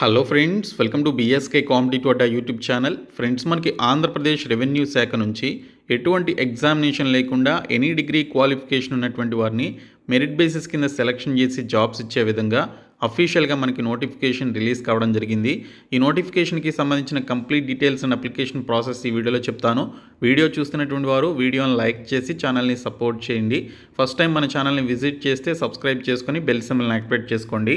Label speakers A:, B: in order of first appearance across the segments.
A: Hello friends welcome to BSK competitive Adda YouTube channel friends మనకి Andhra Pradesh revenue శాఖ నుంచి ఎటువంటి ఎగ్జామినేషన్ లేకుండా ఎనీ డిగ్రీ క్వాలిఫికేషన్ ఉన్నటువంటి వారిని మెరిట్ బేసిస్ కింద సెలక్షన్ చేసి జాబ్స్ ఇచ్చే విధంగా అఫీషియల్గా మనకి నోటిఫికేషన్ రిలీజ్ కావడం జరిగింది. ఈ నోటిఫికేషన్కి సంబంధించిన complete details and application process ఈ వీడియోలో చెప్తాను. వీడియో చూస్తున్నటువంటి వారు వీడియోని లైక్ చేసి ఛానల్ని సపోర్ట్ చేయండి. ఫస్ట్ టైం మన ఛానల్ని విజిట్ చేస్తే సబ్స్క్రైబ్ చేసుకొని బెల్ సింబల్ని యాక్టివేట్ చేసుకోండి.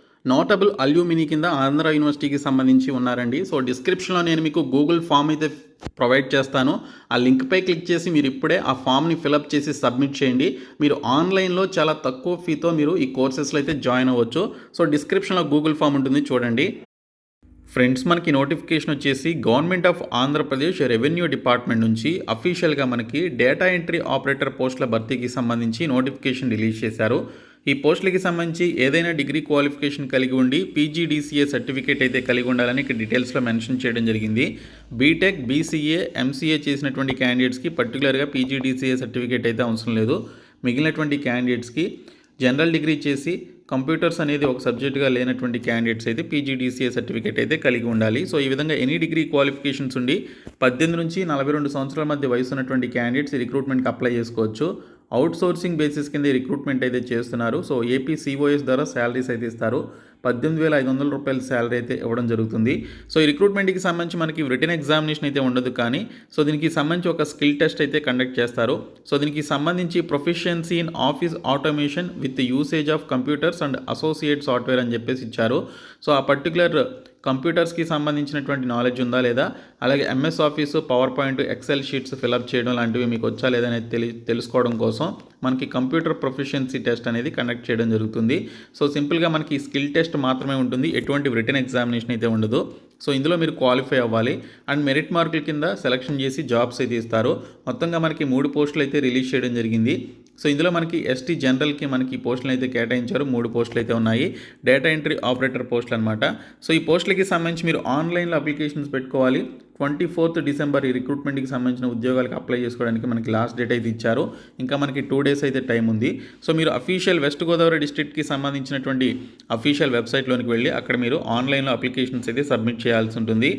A: notable alumni కింద ఆంధ్ర యూనివర్సిటీకి సంబంధించి ఉన్నారండి. సో డిస్క్రిప్షన్లో నేను మీకు గూగుల్ ఫామ్ అయితే ప్రొవైడ్ చేస్తాను. ఆ లింక్పై క్లిక్ చేసి మీరు ఇప్పుడే ఆ ఫామ్ని ఫిలప్ చేసి సబ్మిట్ చేయండి. మీరు ఆన్లైన్లో చాలా తక్కువ ఫీతో మీరు ఈ కోర్సెస్లో అయితే జాయిన్ అవ్వచ్చు. సో డిస్క్రిప్షన్లో గూగుల్ ఫామ్ ఉంటుంది చూడండి. ఫ్రెండ్స్ మనకి నోటిఫికేషన్ వచ్చేసి government of Andhra Pradesh revenue department నుంచి అఫీషియల్గా మనకి డేటా ఎంట్రీ ఆపరేటర్ పోస్టుల భర్తీకి సంబంధించి నోటిఫికేషన్ రిలీజ్ చేశారు. ఈ పోస్టులకి సంబంధించి ఏదైనా డిగ్రీ క్వాలిఫికేషన్ కలిగి ఉండి పీజీడీసీఏ సర్టిఫికేట్ అయితే కలిగి ఉండాలని ఇక్కడ డీటెయిల్స్లో మెన్షన్ చేయడం జరిగింది. బీటెక్ బీసీఏ ఎంసీఏ చేసినటువంటి క్యాండిడేట్స్కి పర్టికులర్గా పీజీడీసీఏ సర్టిఫికేట్ అయితే అవసరం లేదు. మిగిలినటువంటి క్యాండిడేట్స్కి జనరల్ డిగ్రీ చేసి కంప్యూటర్స్ అనేది ఒక సబ్జెక్టుగా లేనటువంటి క్యాండిడేట్స్ అయితే పీజీడీసీఏ సర్టిఫికేట్ అయితే కలిగి ఉండాలి. సో ఈ విధంగా ఎనీ డిగ్రీ క్వాలిఫికేషన్స్ ఉండి పద్దెనిమిది నుంచి నలభై రెండు సంవత్సరాల మధ్య వయసు ఉన్నటువంటి క్యాండిడేట్స్ రిక్రూట్మెంట్కి అప్లై చేసుకోవచ్చు. అవుట్ సోర్సింగ్ బేసిస్ కింద రిక్రూట్మెంట్ అయితే చేస్తున్నారు. సో ఏపీ సిఓఎస్ ద్వారా శాలరీస్ అయితే ఇస్తారు. పద్దెనిమిది వేల ఐదు వందల రూపాయల శాలరీ అయితే ఇవ్వడం జరుగుతుంది. సో ఈ రిక్రూట్మెంట్కి సంబంధించి మనకి రిటర్న్ ఎగ్జామినేషన్ అయితే ఉండదు కానీ సో దీనికి సంబంధించి ఒక స్కిల్ టెస్ట్ అయితే కండక్ట్ చేస్తారు. సో దీనికి సంబంధించి proficiency in office automation with usage of computers and associate software అని చెప్పేసి ఇచ్చారు. సో ఆ పర్టికులర్ కంప్యూటర్స్కి సంబంధించినటువంటి నాలెడ్జ్ ఉందా లేదా? అలాగే MS office PowerPoint Excel sheets fill up చేయడం లాంటివి మీకు వచ్చా లేదా అనేది తెలి తెలుసుకోవడం కోసం మనకి కంప్యూటర్ ప్రొఫిషియన్సీ టెస్ట్ అనేది కండక్ట్ చేయడం జరుగుతుంది. సో సింపుల్గా మనకి స్కిల్ టెస్ట్ మాత్రమే ఉంటుంది. ఎటువంటి రిటర్న్ ఎగ్జామినేషన్ అయితే ఉండదు. సో ఇందులో మీరు క్వాలిఫై అవ్వాలి. అండ్ మెరిట్ మార్కుల కింద సెలక్షన్ చేసి జాబ్స్ అయితే ఇస్తారు. మొత్తంగా మనకి మూడు పోస్టులు అయితే రిలీజ్ చేయడం జరిగింది. సో ఇందులో మనకి ఎస్టీ జనరల్కి మనకి పోస్టులు అయితే కేటాయించారు. మూడు పోస్టులు అయితే ఉన్నాయి. డేటా ఎంట్రీ ఆపరేటర్ పోస్టులు అనమాట సో ఈ పోస్టులకి సంబంధించి మీరు ఆన్లైన్లో అప్లికేషన్స్ పెట్టుకోవాలి. ట్వంటీ ఫోర్త్ డిసెంబర్ ఈ రిక్రూట్మెంట్కి సంబంధించిన ఉద్యోగాలకు అప్లై చేసుకోవడానికి మనకి లాస్ట్ డేట్ అయితే ఇచ్చారు. ఇంకా మనకి టూ డేస్ అయితే టైం ఉంది. సో మీరు అఫీషియల్ వెస్ట్ గోదావరి డిస్ట్రిక్ట్కి సంబంధించినటువంటి అఫీషియల్ వెబ్సైట్లోనికి వెళ్ళి అక్కడ మీరు ఆన్లైన్లో అప్లికేషన్స్ అయితే సబ్మిట్ చేయాల్సి ఉంటుంది.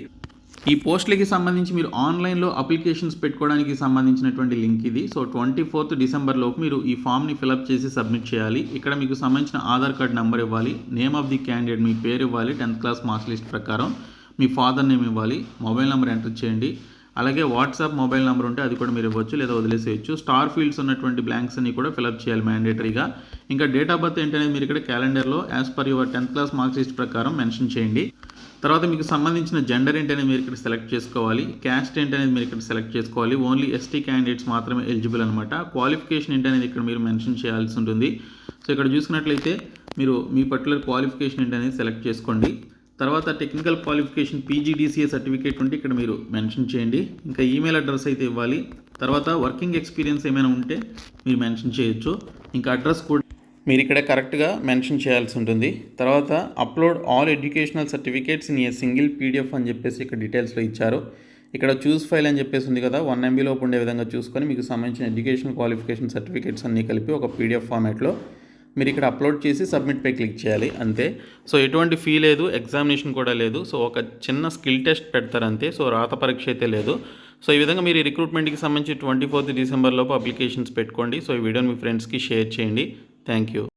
A: ఈ పోస్టులకి సంబంధించి మీరు ఆన్లైన్లో అప్లికేషన్స్ పెట్టుకోవడానికి సంబంధించినటువంటి లింక్ ఇది. సో ట్వంటీ ఫోర్త్ డిసెంబర్లోపు మీరు ఈ ఫామ్ని ఫిలప్ చేసి సబ్మిట్ చేయాలి. ఇక్కడ మీకు సంబంధించిన ఆధార్ కార్డ్ నెంబర్ ఇవ్వాలి. నేమ్ ఆఫ్ ది క్యాండిడేట్ మీ పేరు ఇవ్వాలి. టెన్త్ క్లాస్ మార్క్స్ లిస్ట్ ప్రకారం మీ ఫాదర్ నేమ్ ఇవ్వాలి. మొబైల్ నెంబర్ ఎంటర్ చేయండి. అలాగే వాట్సాప్ మొబైల్ నెంబర్ ఉంటే అది కూడా మీరు ఇవ్వచ్చు లేదా వదిలేసేయచ్చు. స్టార్ ఫీల్డ్స్ ఉన్నటువంటి బ్లాంక్స్ అన్ని కూడా ఫిలప్ చేయాలి మ్యాండేటరీగా. ఇంకా డేట్ ఆఫ్ బర్త్ ఏంటనేది మీరు ఇక్కడ క్యాలెండర్లో as per your tenth class marks list ప్రకారం మెన్షన్ చేయండి. తర్వాత మీకు సంబంధించిన జెండర్ ఏంటనేది మీరు ఇక్కడ సెలెక్ట్ చేసుకోవాలి. క్యాస్ట్ ఏంటనేది మీరు ఇక్కడ సెలెక్ట్ చేసుకోవాలి. ఓన్లీ ఎస్టీ క్యాండిడేట్స్ మాత్రమే ఎలిజిబుల్ అనమాట క్వాలిఫికేషన్ ఏంటనేది ఇక్కడ మీరు మెన్షన్ చేయాల్సి ఉంటుంది. సో ఇక్కడ చూసుకున్నట్లయితే మీరు మీ పర్టికులర్ క్వాలిఫికేషన్ ఏంటనేది సెలెక్ట్ చేసుకోండి. తర్వాత టెక్నికల్ క్వాలిఫికేషన్ పీజీడీసీఏ సర్టిఫికేట్ ఉంటే ఇక్కడ మీరు మెన్షన్ చేయండి. ఇంకా ఈమెయిల్ అడ్రస్ అయితే ఇవ్వాలి. తర్వాత వర్కింగ్ ఎక్స్పీరియన్స్ ఏమైనా ఉంటే మీరు మెన్షన్ చేయొచ్చు. ఇంకా అడ్రస్ కూడా మీరు ఇక్కడ కరెక్ట్గా మెన్షన్ చేయాల్సి ఉంటుంది. తర్వాత upload all educational certificates in a single PDF అని చెప్పేసి ఇక్కడ డీటెయిల్స్లో ఇచ్చారు. ఇక్కడ చూస్ ఫైల్ అని చెప్పేసి ఉంది కదా వన్ ఎంబీలోపు ఉండే విధంగా చూసుకొని మీకు సంబంధించిన ఎడ్యుకేషన్ క్వాలిఫికేషన్ సర్టిఫికేట్స్ అన్నీ కలిపి ఒక పీడిఎఫ్ ఫార్మాట్లో మీరు ఇక్కడ అప్లోడ్ చేసి సబ్మిట్ పై క్లిక్ చేయాలి అంతే. సో ఎటువంటి ఫీ లేదు ఎగ్జామినేషన్ కూడా లేదు. సో ఒక చిన్న స్కిల్ టెస్ట్ పెడతారు అంతే సో రాత పరీక్ష అయితే లేదు. సో ఈ విధంగా మీరు రిక్రూట్మెంట్కి సంబంధించి ట్వంటీ ఫోర్త్ డిసెంబర్ లోపు అప్లికేషన్స్ పెట్టుకోండి. సో ఈ వీడియోని మీ ఫ్రెండ్స్కి షేర్ చేయండి. Thank you.